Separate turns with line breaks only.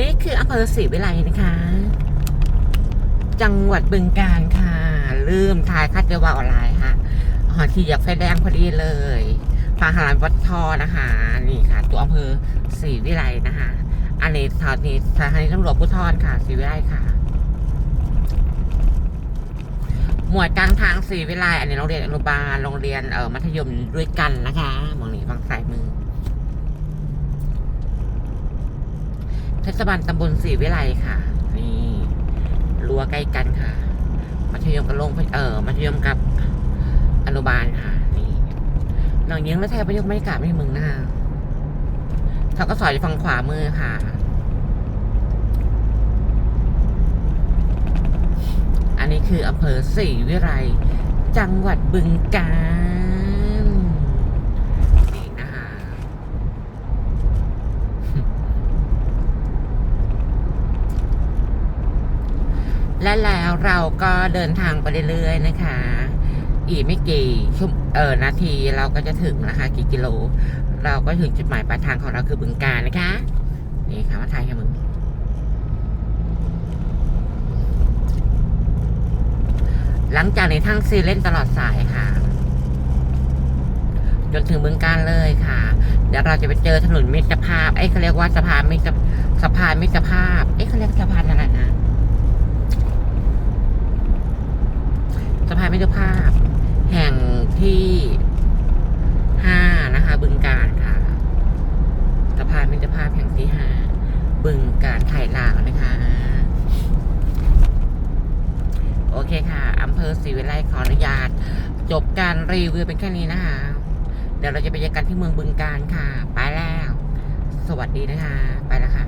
นี่คืออำเภอศรีวิไลนะคะ จังหวัดบึงกาฬค่ะ ลืมทายคัดเจว่าออนไลน์ค่ะหอที่อยากไฟแดงพอดีเลยทางหารวัดทอนะคะ นี่ค่ะ ตัวอำเภอศรีวิไลนะคะ อันนี้สถานีสถานีตำรวจภูธรค่ะศรีวิไลค่ะ หมวดกลางทางศรีวิไลอันนี้โรงเรียนอนุบาลโรงเรียนเอ่อมัธยมด้วยกันนะคะมองนี้ฝั่งซ้ายมือ เทศบาลตำบลศรีวิไลค่ะ นี่รั้วใกล้กันค่ะ มัธยมกับโรงเออมัธยมกับอนุบาลค่ะ นี่หนองยิงและแทบประยุกต์ไม่กลับไม่มึงหนะคะเขาก็สอยฝั่งขวามือค่ะอันนี้คืออำเภอศรีวิไลจังหวัดบึงกาฬนี่นะคะ และแล้วเราก็เดินทางไปเรื่อยๆนะคะ อีกไม่กี่ชั่วเออนาทีเราก็จะถึงนะคะกี่กิโล เราก็ถึงจุดหมายปลายทางของเราคือบึงการนะคะ นี่ค่ะมาถ่ายให้มึงหลังจากในทั้งซีเล่นตลอดสายค่ะ จนถึงบึงการเลยค่ะ เดี๋ยวเราจะไปเจอถนนมิตรภาพเอ้เขาเรียกว่าสะพานมิตรสะพานมิตรภาพเอ้เขาเรียกสะพานอะไรนะ สะพาน มิตรภาพ แห่งที่ห้านะคะ บึงการค่ะสะพานมิตรภาพแห่งที่ห้าบึงการไทยลาวนะคะ โอเคค่ะอำเภอศรีวิไลขออนุญาต จบการรีวิวเป็นแค่นี้นะคะ เดี๋ยวเราจะไปเจอกันที่เมืองบึงการค่ะ ไปแล้ว สวัสดีนะคะ ไปแล้วค่ะ